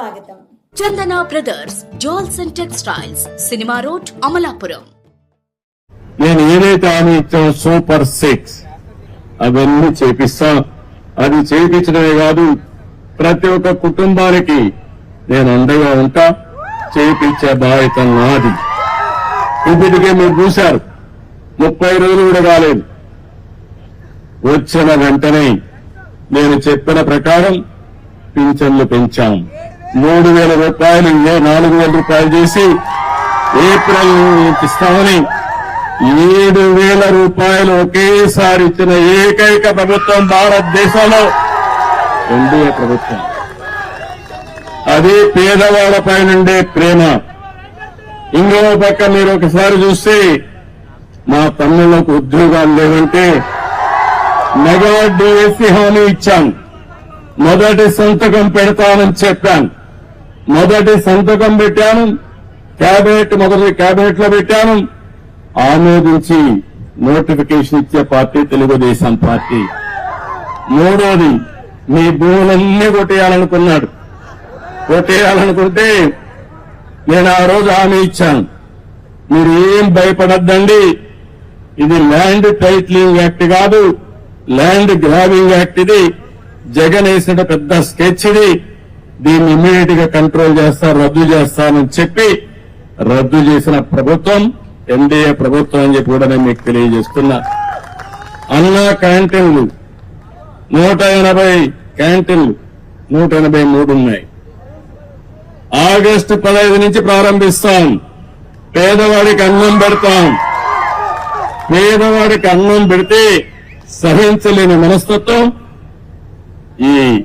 స్వాగతం. Chandana brothers jewels and textiles cinema road Amalapuram. నేను ఏదైతే హామీ సూపర్ సిక్స్ అవన్నీ చేపిస్తా అది చేపించడమే కాదు ప్రతి ఒక్క కుటుంబానికి నేను అండగా ఉంటా చేపించే బాధ్యత నాది. ఇప్పటికే మీరు చూశారు ముప్పై రోజులు కూడా కాలేదు. వచ్చిన వెంటనే నేను చెప్పిన ప్రకారం పింఛన్లు పెంచాం. మూడు వేల రూపాయలు నాలుగు వేల రూపాయలు చేసి ఏప్రిల్ ఇస్తామని ఏడు వేల రూపాయలు ఒకేసారి ఇచ్చిన ఏకైక ప్రభుత్వం భారతదేశంలో ఎన్డీఏ ప్రభుత్వం. అది పేదవాళ్ళపై నుండే ప్రేమ. ఇంకో పక్క మీరు ఒకసారి చూస్తే మా తమ్ముళ్ళకు ఉద్యోగాలు లేవంటే మెగా డిఎస్సి హామీ ఇచ్చాం. మొదటి సంతకం పెడతానని చెప్పాను. మొదటి సంతకం పెట్టాను. క్యాబినెట్ మొదటి క్యాబినెట్లో పెట్టాను. ఆమోదించి నోటిఫికేషన్ ఇచ్చే పార్టీ తెలుగుదేశం పార్టీ. మూడోది మీ భూములన్నీ కొట్టేయాలనుకున్నాడు. కొట్టేయాలనుకుంటే నేను ఆ రోజు హామీ ఇచ్చాను. మీరు ఏం భయపడద్దండి. ఇది ల్యాండ్ టైట్లింగ్ యాక్ట్ కాదు. ల్యాండ్ గ్రాబింగ్ యాక్ట్ ఇది. జగన్ వేసిన పెద్ద స్కెచ్ ఇది. దీన్ని ఇమ్మీడియట్గా కంట్రోల్ చేస్తా రద్దు చేస్తానని చెప్పి రద్దు చేసిన ప్రభుత్వం ఎన్డీఏ ప్రభుత్వం అని చెప్పి కూడా నేను మీకు తెలియజేస్తున్నా. అన్న క్యాంటీన్లు నూట ఎనభై క్యాంటీన్లు నూట ఎనభై మూడు ఉన్నాయి. ఆగస్టు పదహైదు నుంచి ప్రారంభిస్తాం. పేదవాడికి అన్నం పెడతాం. పేదవాడికి అన్నం పెడితే సహించలేని మనస్తత్వం ఈ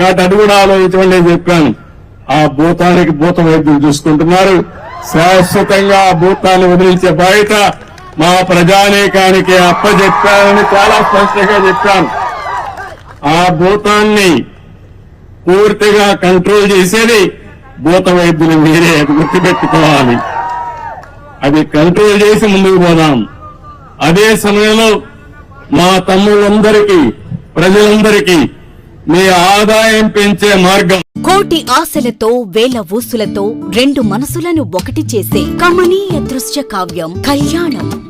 కాబట్టి అది కూడా ఆలోచించమని నేను చెప్పాను. ఆ భూతానికి భూత వైద్యులు చూసుకుంటున్నారు. శాశ్వతంగా ఆ భూతాన్ని వదిలించే బాధ్యత మా ప్రజానేకానికి అప్పచెప్పానని చాలా స్పష్టంగా చెప్పాను. ఆ భూతాన్ని పూర్తిగా కంట్రోల్ చేసేది భూత వైద్యులు మీరే అది గుర్తుపెట్టుకోవాలి. అది కంట్రోల్ చేసి ముందుకు పోదాం. అదే సమయంలో మా తమ్ముళ్ళందరికీ ప్రజలందరికీ మీ ఆదాయం పెంచే మార్గం. కోటి ఆశలతో వేల ఊసులతో రెండు మనసులను ఒకటి చేసే కమనీయ దృశ్య కావ్యం కళ్యాణం.